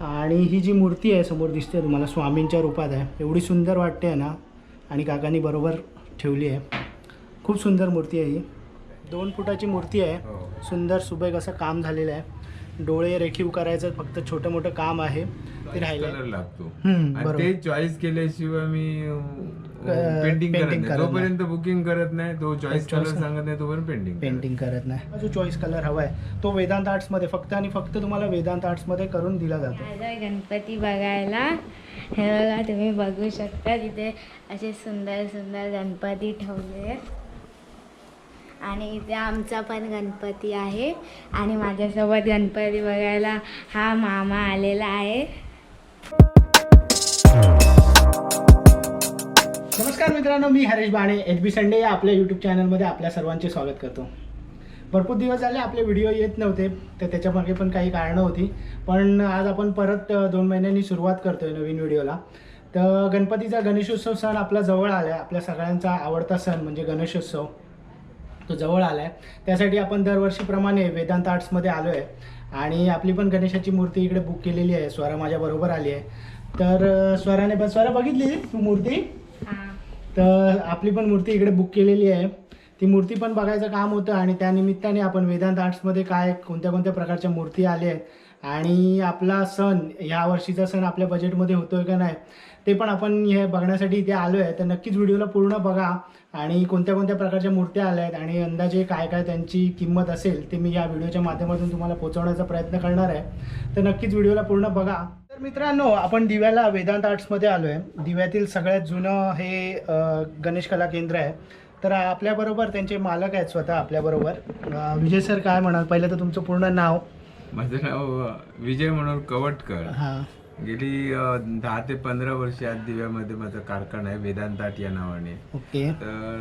आणि ही जी मूर्ती आहे समोर दिसते तुम्हाला स्वामींच्या रूपात आहे. एवढी सुंदर वाटते आहे ना आणि काकांनी बरोबर ठेवली आहे. खूप सुंदर मूर्ती आहे ही. दोन फुटाची मूर्ती आहे. हो. सुंदर सुबक असं काम झालेलं आहे. डोळे रेखीव करायचं फक्त छोटं मोठं काम आहे. ते राहिलं लागतो. चॉईस केल्याशिवाय मी अं, पेंटिंग करत नाही. करत जोपर्यंत बुकिंग करत नाही. तो चॉईस choice कलर सांगत नाही तोपर्यंत पेंटिंग पेंटिंग करत नाही. जो चॉईस कलर हवा आहे. तो वेदांत आर्ट्समध्ये फक्त आणि फक्त तुम्हाला वेदांत आर्ट्समध्ये करून दिला जातो. आलोय गणपती बघायला. हे बघा तुम्ही बघू शकता तिथे असे सुंदर सुंदर गणपती ठेवले. आहेत आणि इथे आमचा पण गणपती आहे. आणि माझ्यासोबत गणपती बघायला हा मामा आलेला आहे. नमस्कार मित्रांनो मी हरेश बाणे एच बी संडे या आपल्या यूट्यूब चॅनलमध्ये आपल्या सर्वांचे स्वागत करतो. भरपूर दिवस झाले आपले व्हिडिओ येत नव्हते तर त्याच्यामागे पण काही कारणं होती. पण आज आपण परत दोन महिन्यांनी सुरुवात करतोय नवीन व्हिडिओला तर गणपतीचा गणेशोत्सव सण आपला जवळ आला आहे आपल्या सगळ्यांचा आवडता सण म्हणजे गणेशोत्सव. तो जवळ आला आहे त्यासाठी आपण दरवर्षीप्रमाणे वेदांत आर्ट्समध्ये आलो आहे आणि आपली पण गणेशाची मूर्ती इकडे बुक केलेली आहे स्वरा माझ्याबरोबर आली आहे. तर स्वराने पण स्वरा बघितली तू मूर्ती? तर आपली पण मूर्ती इकडे बुक केलेली आहे. ती मूर्ती पण बघायचं काम होतं आणि त्यानिमित्ताने आपण वेदांत आर्ट्समध्ये काय कोणत्या कोणत्या प्रकारच्या मूर्ती आल्या आहेत आणि आपला सण ह्या वर्षीचा सण आपल्या बजेटमध्ये होतोय का नाही ते पण आपण हे बघण्यासाठी इथे आलो आहे तर नक्कीच व्हिडिओला पूर्ण बघा. आणि कोणत्या कोणत्या प्रकारच्या मूर्त्या आल्या आहेत आणि अंदाजे काय काय त्यांची किंमत असेल ते मी या व्हिडिओच्या माध्यमातून तुम्हाला पोहोचवण्याचा प्रयत्न करणार आहे. तर नक्कीच व्हिडिओला पूर्ण बघा. तर मित्रांनो आपण दिव्याला वेदांत आर्ट्समध्ये आलो आहे दिव्यातील सगळ्यात जुनं हे गणेश कला केंद्र आहे. तर आपल्याबरोबर त्यांचे मालक आहेत स्वतः आपल्याबरोबर. विजय सर काय म्हणाल? पहिलं तर तुमचं पूर्ण नाव. माझं नाव विजय मनोहर कवटकर. हां. गेली दहा ते पंधरा वर्ष आज दिव्यामध्ये माझा कारखाना आहे वेदांतात या नावाने. ओके. तर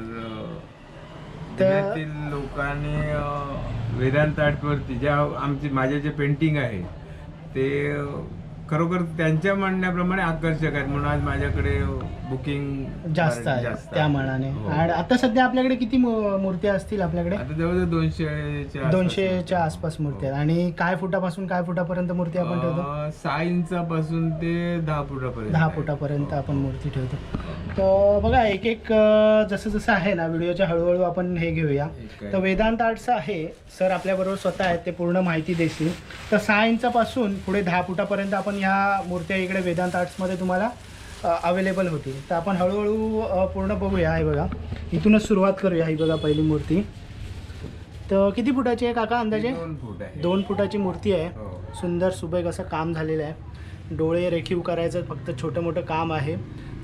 दिव्यातील लोकांनी अं, वेदांत आर्टवरती ज्या आमची माझे जे पेंटिंग आहे ते खरोखर त्यांच्या म्हणण्याप्रमाणे आकर्षक आहेत. म्हणून आज माझ्याकडे बुकिंग जास्त आहे त्या मनाने. हो. आणि आता सध्या आपल्याकडे किती मू- मूर्त्या असतील आपल्याकडे? आता जवळजवळ आसपास दोनशेच्या आसपास मूर्त्या आहेत. आणि काय फुटापासून काय फुटापर्यंत मूर्ती आपण ठेवतो? सहा इंचापासून ते दहा फुटापर्यंत दहा आहे. फुटापर्यंत आपण मूर्ती ठेवतो. तर बघा एक एक जसं जसं आहे ना व्हिडिओच्या हळूहळू आपण हे घेऊया. तर वेदांत आर्ट्स आहे. सर आपल्याबरोबर स्वतः आहेत ते पूर्ण माहिती देतील. तर सहा इंचापासून पुढे दहा फुटापर्यंत आपण ह्या मूर्त्या इकडे वेदांत आर्ट्समध्ये तुम्हाला अवेलेबल होतील. तर आपण हळूहळू पूर्ण बघूया. हे बघा. इथूनच सुरुवात करूया ही बघा पहिली मूर्ती. तर किती फुटाची आहे काका अंदाजे? दोन फुटाची मूर्ती आहे. हो. सुंदर सुबक असं काम झालेलं आहे. डोळे रेखीव करायचं फक्त छोटं मोठं काम आहे.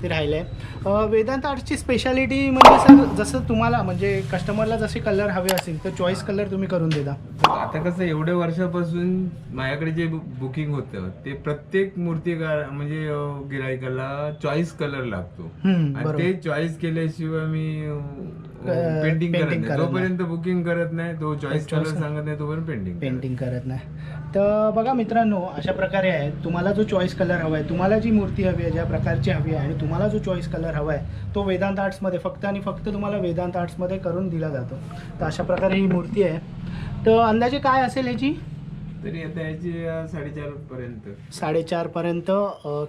ते राहिलं. आहे वेदांत आर्ट्सची स्पेशालिटी म्हणजे सर जसं तुम्हाला म्हणजे कस्टमरला जसे कलर हवे असतील तर चॉईस कलर तुम्ही करून देता. आता कसं एवढ्या वर्षापासून माझ्याकडे जे बुकिंग होतं ते प्रत्येक मूर्तिकार म्हणजे अं, गिरायकाला चॉईस कलर लागतो. आणि ते चॉईस केल्याशिवाय मी पेंटिंग करत नाही. जोपर्यंत बुकिंग करत नाही. तो चॉईस कलर सांगत नाही तोपर्यंत पेंटिंग पेंटिंग करत नाही. तर बघा मित्रांनो अशा प्रकारे आहे. तुम्हाला जो चॉईस कलर हवा आहे तुम्हाला जी मूर्ती हवी आहे ज्या प्रकारची हवी आहे आणि तुम्हाला जो चॉईस कलर हवा आहे तो वेदांत आर्ट्समध्ये फक्त आणि फक्त तुम्हाला वेदांत आर्ट्समध्ये करून दिला जातो. तर अशा प्रकारे ही मूर्ती आहे. तर अंदाजे काय असेल ह्याची? तरी आता याची अं, साडेचार पर्यंत.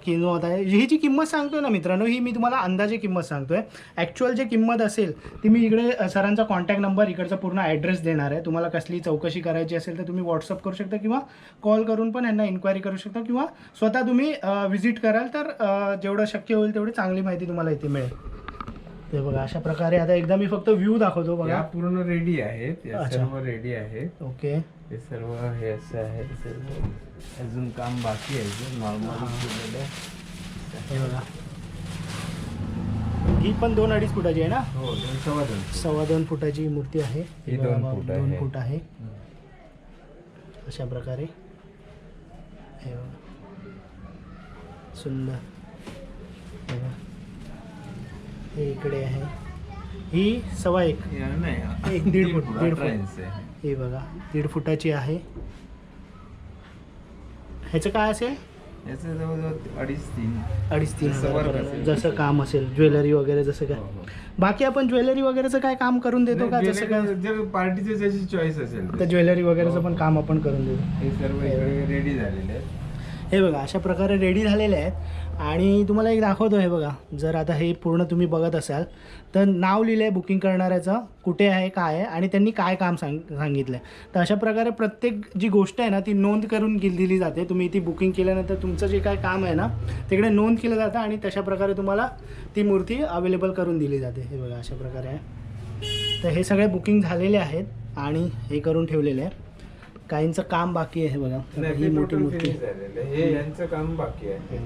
किंमत आहे ही जी किंमत सांगतोय ना मित्रांनो ही मी तुम्हाला अंदाजे किंमत सांगतोय. ॲक्च्युअल जे किंमत असेल ती मी इकडे सरांचा कॉन्टॅक्ट नंबर इकडचा पूर्ण ॲड्रेस देणार आहे. तुम्हाला कसली चौकशी करायची असेल तर तुम्ही व्हॉट्सअप करू शकता किंवा कॉल करून पण यांना इन्क्वायरी करू शकता किंवा स्वतः तुम्ही व्हिजिट कराल तर जेवढं शक्य होईल तेवढी चांगली माहिती तुम्हाला इथे मिळेल. ते बघा अशा प्रकारे आता एकदा मी फक्त व्ह्यू दाखवतो बघा. पूर्ण रेडी आहेत या अच्छा. सर्व रेडी आहेत. ओके. हे सर्व हे असं आहे सर्व अजून काम बाकी आहे नॉर्मल हे. बघा. ही पण दोन अडीच फुटाची आहे ना? हो दोन सव्वा दोन सव्वा दोन फुटाची मूर्ती आहे. ही दोन बघा, फूट दोन आहे. फूट आहे. अशा प्रकारे. हे बघा. सुंदर. हे बघा. हे इकडे आहे. ही सव्वा एक. एक दीड फूट, दीड फूट. हे बघा दीड फुटाची आहे. ह्याचं काय असेल? अडीच तीन. जसं काम असेल ज्वेलरी वगैरे जसं काय. हो, हो. बाकी आपण ज्वेलरी वगैरेचं काय काम करून देतो का? जसं काय? जर पार्टीचं जशी चॉईस असेल तर. ज्वेलरी वगैरेचं पण काम आपण करून देतो हे सर्व रेडी झालेले आहेत. हे बघा अशा प्रकारे रेडी झालेले आहेत. आणि तुम्हाला एक दाखवतो हे बघा जर आता हे पूर्ण तुम्ही बघत असाल तर नाव लिहिलं आहे बुकिंग करणाऱ्याचं कुठे आहे काय आहे आणि त्यांनी काय काम सांग सांगितलं आहे तर अशा प्रकारे प्रत्येक जी गोष्ट आहे ना ती नोंद करून दिली जाते. तुम्ही ती बुकिंग केल्यानंतर तुमचं जे काय काम आहे ना तिकडे नोंद केलं जातं आणि तशा प्रकारे तुम्हाला ती मूर्ती अवेलेबल करून दिली जाते. हे बघा अशा प्रकारे आहे. तर हे सगळे बुकिंग झालेले आहेत आणि हे करून ठेवलेले आहे काहींचं काम बाकी आहे बघा. ही मोठी मूर्ती. हे यांचं काम बाकी आहे.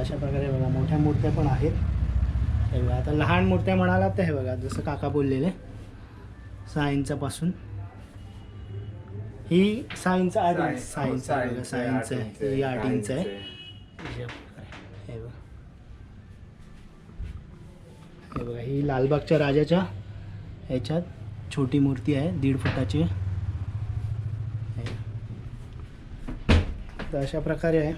अशा प्रकारे बघा मोठ्या मूर्त्या पण आहेत. हे बघा आता लहान मूर्त्या म्हणालात तर हे बघा जसं काका बोललेले सहा इंचापासून ही सहा इंच आठ इंच सहा इंच आहे बघा सहा इंच आहे ही आठ इंच आहे. हे बघा. हे बघा ही लालबागच्या राजाच्या ह्याच्यात छोटी मूर्ती आहे दीड फुटाची. तर अशा प्रकारे आहे.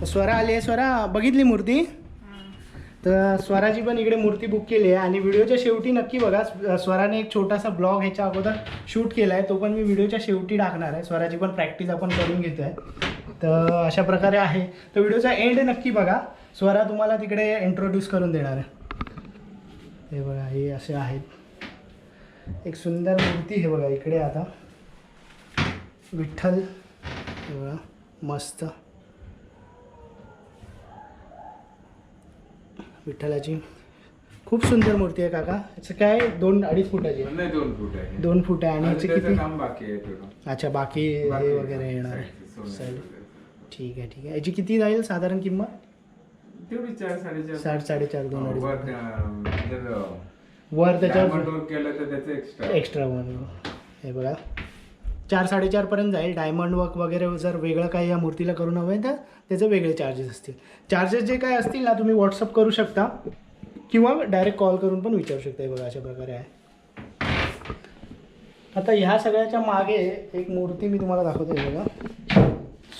तर स्वरा आली आहे स्वरा बघितली मूर्ती? तर स्वराची पण इकडे मूर्ती बुक केली आहे आणि व्हिडिओच्या शेवटी नक्की बघा स्वराने एक छोटासा ब्लॉग ह्याच्या अगोदर शूट केला आहे तो पण मी व्हिडिओच्या शेवटी टाकणार आहे. स्वराची पण प्रॅक्टिस आपण करून घेतो आहे तर अशा प्रकारे आहे. तर व्हिडिओचा एंड नक्की बघा. स्वरा तुम्हाला तिकडे इंट्रोड्यूस करून देणार आहे. हे बघा हे असे आहेत. एक सुंदर मूर्ती हे बघा इकडे आता. विठ्ठल हे बघा मस्त. विठ्ठलाची. खूप सुंदर मूर्ती आहे काका. याचं काय? दोन अडीच फुटाची. नाही दोन फूट आहे. दोन फूट आहे आणि याचे किती? काम बाकी आहे थोडं अच्छा बाकी हे वगैरे येणार आहे. ठीक आहे ठीक आहे. याची किती जाईल साधारण किंमत? तेवढी चार साडेचार साठ साडेचार दोन अडीच. वर, अं, जर वर त्याच्यावर diamond work केलं तर त्याचं एक्स्ट्रा एक्स्ट्रा वन हे बघा. चार साडेचारपर्यंत जाईल. डायमंड वर्क वगैरे जर वेगळं काही या मूर्तीला करून हवं आहे तर त्याचे वेगळे चार्जेस असतील. चार्जेस जे काय असतील ना तुम्ही व्हॉट्सअप करू शकता. किंवा डायरेक्ट कॉल करून पण विचारू शकता. हे बघा अशा प्रकारे आहे. आता ह्या सगळ्याच्या मागे एक मूर्ती मी तुम्हाला दाखवतो हे बघा.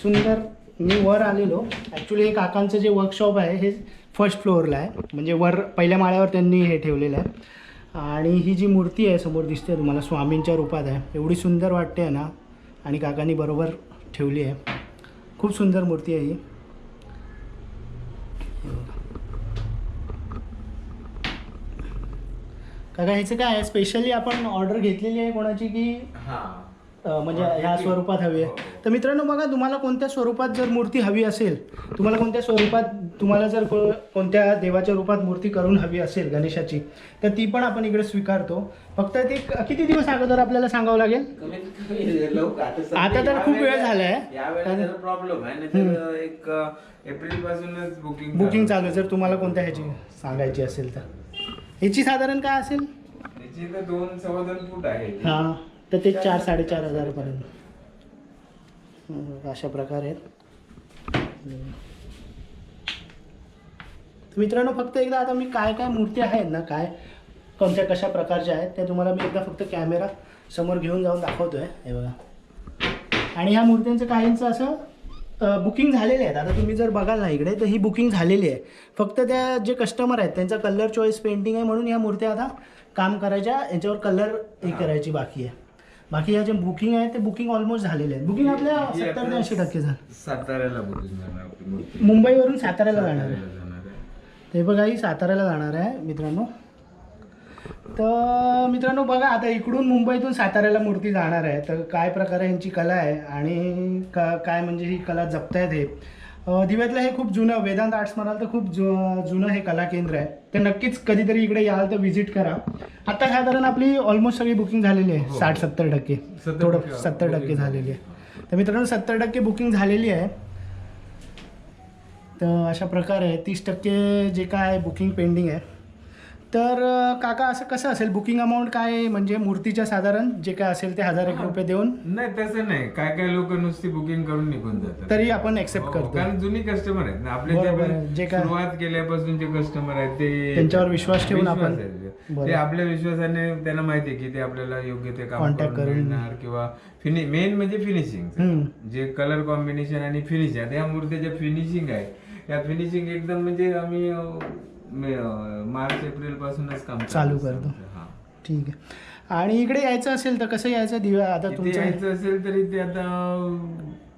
सुंदर मी वर आलेलो. ॲक्च्युली हे काकांचं जे वर्कशॉप आहे हे फर्स्ट फ्लोअरला आहे. म्हणजे वर पहिल्या माळ्यावर त्यांनी हे ठेवलेलं आहे. आणि ही जी मूर्ती आहे समोर दिसते तुम्हाला स्वामींच्या रूपात आहे. एवढी सुंदर वाटते आहे ना? आणि काकांनी बरोबर ठेवली आहे. खूप सुंदर मूर्ती आहे ही. काका ह्याचं काय आहे? स्पेशली आपण ऑर्डर घेतलेली आहे कोणाची की हां. म्हणजे ह्या स्वरूपात हवी आहे. तर मित्रांनो बघा तुम्हाला कोणत्या स्वरूपात जर मूर्ती हवी असेल तुम्हाला कोणत्या स्वरूपात तुम्हाला जर कोणत्या देवाच्या रूपात मूर्ती करून हवी असेल गणेशाची तर ती पण आपण इकडे स्वीकारतो. फक्त ते किती दिवस अगोदर आपल्याला सांगावं लागेल? आता तर खूप वेळ झालाय. प्रॉब्लेम आहे एक एप्रिल पासूनच बुकिंग बुकिंग चालू आहे. जर तुम्हाला कोणत्या ह्याची सांगायची असेल तर. ह्याची साधारण काय असेल? दोन सव्वा दोन फूट आहे. हां. तर ते चार साडेचार हजारपर्यंत. अशा प्रकारे. मित्रांनो फक्त एकदा आता मी काय काय मूर्ती आहेत ना काय कोणत्या कशा प्रकारच्या आहेत त्या तुम्हाला मी एकदा फक्त कॅमेरा समोर घेऊन जाऊन दाखवतो आहे हे बघा. आणि ह्या मूर्त्यांचं काहींचं असं बुकिंग झालेले आहेत. आता तुम्ही जर बघाल ना इकडे तर ही बुकिंग झालेली आहे. फक्त त्या जे कस्टमर आहेत त्यांचा कलर चॉईस पेंटिंग आहे म्हणून ह्या मूर्त्या आता काम करायच्या याच्यावर कलर हे करायची बाकी आहे. बाकी ह्या जे बुकिंग आहे ते बुकिंग ऑलमोस्ट झालेले आहेत बुकिंग आपल्या ही सत्तर ते ऐंशी टक्के झालं. साताऱ्याला बुकिंग जाणार आपली मूर्ती. मुंबईवरून साताऱ्याला जाणार आहे. साताऱ्याला जाणार आहे. ते बघा ही साताऱ्याला जाणार आहे मित्रांनो. तर मित्रांनो बघा आता इकडून मुंबईतून साताऱ्याला मूर्ती जाणार आहे. तर काय प्रकारे यांची कला आहे आणि का काय म्हणजे ही कला जपतायत हे. दिव्यातलं हे खूप जुनं वेदांत आर्ट्स म्हणाल तर खूप जु जुनं हे कला केंद्र आहे. तर नक्कीच कधीतरी इकडे याल तर व्हिजिट करा. आता साधारण आपली ऑलमोस्ट सगळी बुकिंग झालेली आहे. हो. साठ सत्तर टक्के. थोडं सत्तर टक्के झालेली आहे. तर मित्रांनो सत्तर टक्के बुकिंग झालेली आहे. तर अशा प्रकारे तीस टक्के जे काय बुकिंग पेंडिंग आहे तर काका असं कसं असेल बुकिंग अमाऊंट काय आहे? म्हणजे मूर्तीच्या साधारण जे काय असेल ते हजार एक रुपये देऊन नाही तसं नाही काय काय लोक नुसती बुकिंग करून निघून जातात तरी आपण एक्सेप्ट हो, करतो कारण जुनी कस्टमर आहेत ना आपले बरोबर जे. जे काय- सुरुवात केल्यापासून जे कस्टमर आहेत ते त्यांच्यावर विश्वास ठेवून विश्वास आपण- आहे. बरोबर. ते आपल्या विश्वासाने त्यांना माहिती आहे की ते आपल्याला योग्य ते काम Contact करून करून- मिळणार किंवा फिनि मेन म्हणजे फिनिशिंग. जे कलर कॉम्बिनेशन आणि फिनिशिंग आता या मूर्तीच्या फिनिशिंग आहे या फिनिशिंग एकदम म्हणजे आम्ही अं, मे- अं, मार्च एप्रिल पासूनच काम चालू करतो. हा. ठीक आहे. आणि इकडे यायचं असेल तर कसं यायचं? दिव्या आता इथे तुमचं यायचं असेल तर इथे आता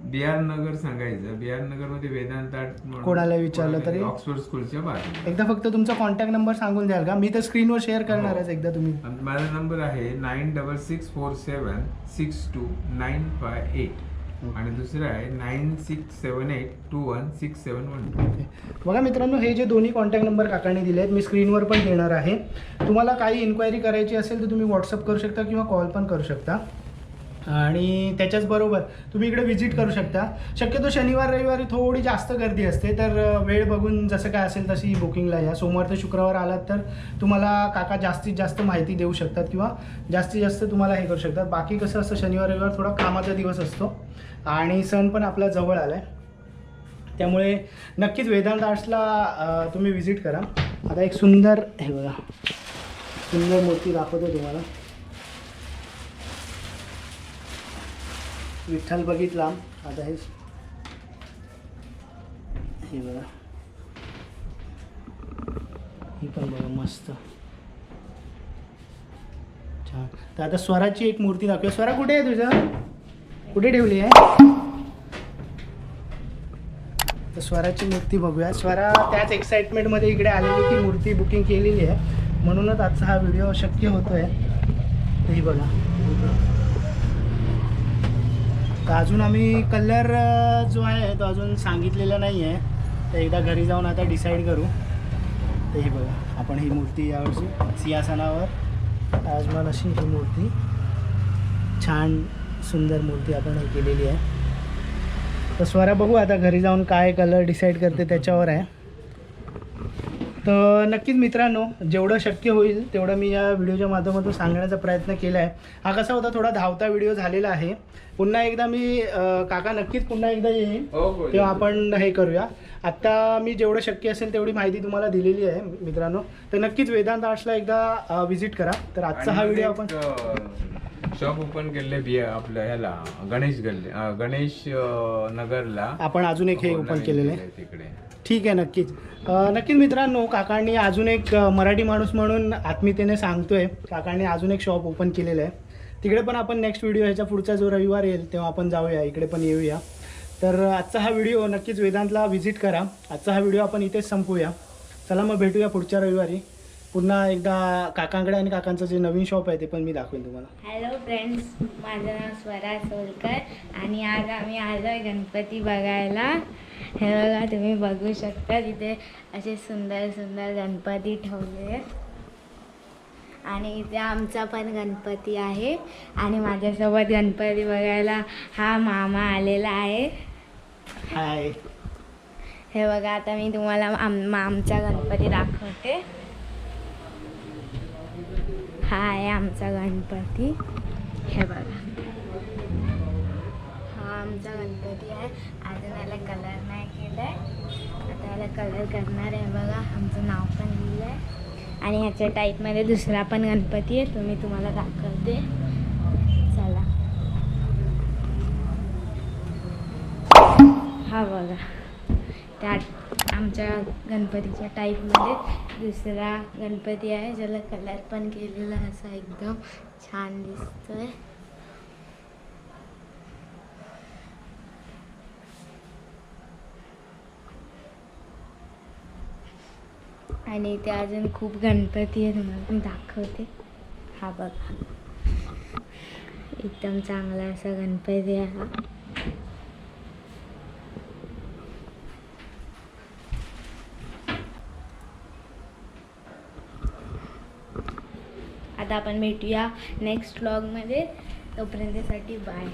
बिहार नगर सांगायचं. बिहार नगरमध्ये वेदांत आर्ट म्हणून कोणाला विचारलं तरी? ऑक्सफोर्ड स्कूलच्या बाजूला. एकदा फक्त तुमचा कॉन्टॅक्ट नंबर सांगून द्याल का? मी तर स्क्रीनवर शेअर करणारच एकदा तुम्ही. आणि माझा नंबर आहे nine double six four seven six two nine five eight आणि दुसरा आहे nine six seven eight two one six seven one two. बघा मित्रांनो हे जे दोन्ही कॉन्टॅक्ट नंबर काकांनी दिले आहेत मी स्क्रीनवर पण देणार आहे. तुम्हाला काही इन्क्वायरी करायची असेल तर तुम्ही व्हॉट्सअप करू शकता किंवा कॉल पण करू शकता. आणि त्याच्याच बरोबर तुम्ही इकडे व्हिजिट करू शकता. शक्यतो शनिवार रविवारी थोडी जास्त गर्दी असते तर वेळ बघून जसं काय असेल तशी बुकिंगला या. सोमवार ते शुक्रवार आलात तर तुम्हाला काका जास्तीत जास्त माहिती देऊ शकतात किंवा जास्तीत जास्त तुम्हाला हे करू शकतात. बाकी कसं असतं शनिवार रविवार थोडा कामाचा दिवस असतो. आणि सण पण आपला जवळ आला आहे त्यामुळे नक्कीच वेदांत आर्ट्सला तुम्ही व्हिजिट करा. आता एक सुंदर हे बघा सुंदर मूर्ती दाखवतो तुम्हाला. विठ्ठल बघितला. आता हे हे बघा. ही पण बघा मस्त. छान. तर आता स्वराची एक मूर्ती दाखवूया. स्वरा कुठे आहे तुझं? कुठे ठेवली आहे? तर स्वराची मूर्ती बघूया. स्वरा त्याच एक्साइटमेंटमध्ये इकडे आलेली की मूर्ती बुकिंग केलेली आहे. म्हणूनच आजचा हा व्हिडिओ शक्य होतो आहे बघा. तर अजून आम्ही कलर जो आहे तो अजून सांगितलेला नाही आहे. तर एकदा घरी जाऊन आता डिसाईड करू. तेही बघा. आपण ही मूर्ती यावर्षी सिंहासनावर. आजमान अशी ही मूर्ती. छान सुंदर मूर्ती आपण हे केलेली आहे. तर स्वरा बघू आता घरी जाऊन काय कलर डिसाईड करते त्याच्यावर आहे. तर नक्कीच मित्रांनो जेवढं शक्य होईल तेवढं मी या व्हिडिओच्या माध्यमातून सांगण्याचा प्रयत्न केला आहे. हा कसा होता? थोडा धावता व्हिडिओ झालेला आहे. पुन्हा एकदा मी काका नक्कीच पुन्हा एकदा येईन हो तेव्हा आपण हे करूया. आत्ता मी जेवढं शक्य असेल तेवढी माहिती तुम्हाला दिलेली आहे मित्रांनो. तर नक्कीच वेदांत आर्ट्सला एकदा व्हिजिट करा. तर आजचा हा व्हिडिओ आपण शॉप ओपन केले बिया आपल्या ह्याला गणेश गल्ली अं, गणेश अं, नगरला. आपण अजून एक हे हो, ओपन नवीन केलेलं आहे. केलंय तिकडे. ठीक आहे नक्कीच. अ, नक्कीच मित्रांनो काकांनी अजून एक अ, मराठी माणूस म्हणून आत्मीयतेने सांगतोय. काकांनी अजून एक शॉप ओपन केलेलं आहे. तिकडे पण आपण नेक्स्ट व्हिडिओ ह्याच्या पुढचा जो रविवार येईल तेव्हा आपण जाऊया. इकडे पण येऊया. तर आजचा हा व्हिडिओ नक्कीच वेदांतला व्हिजिट करा. आजचा हा व्हिडिओ आपण इथेच संपूया. चला मग भेटूया पुढच्या रविवारी. पुन्हा एकदा काकांकडे आणि काकांचं जे नवीन शॉप आहे ते पण मी दाखवेन तुम्हाला. हॅलो फ्रेंड्स माझं नाव स्वरा सोलकर आणि आज आम्ही आलो आहे गणपती बघायला. हे बघा तुम्ही बघू शकता तिथे असे सुंदर सुंदर गणपती ठेवले आहेत. आणि इथे आमचा पण गणपती आहे आणि माझ्यासोबत गणपती बघायला हा मामा आलेला आहे. हाय हे बघा आता मी तुम्हाला आम आमचा गणपती दाखवते. हा आहे आमचा गणपती. हे बघा. हा आमचा गणपती आहे. अजून याला कलर नाही केला आहे आता याला कलर करणार आहे बघा. आमचं नाव पण लिहिलं आहे आणि ह्याच्या टाईपमध्ये दुसरा पण गणपती आहे. तो मी तुम्हाला दाखवते. चला. हा बघा. त्या आमच्या गणपतीच्या टाईपमध्ये दुसरा गणपती आहे ज्याला कलर पण केलेला असा एकदम छान दिसतोय. आणि इथे अजून खूप गणपती आहे तुम्हाला पण दाखवते. हा बघा. एकदम चांगला असा गणपती आहे. हा आता आपण भेटूया नेक्स्ट व्लॉगमध्ये तोपर्यंतसाठी बाय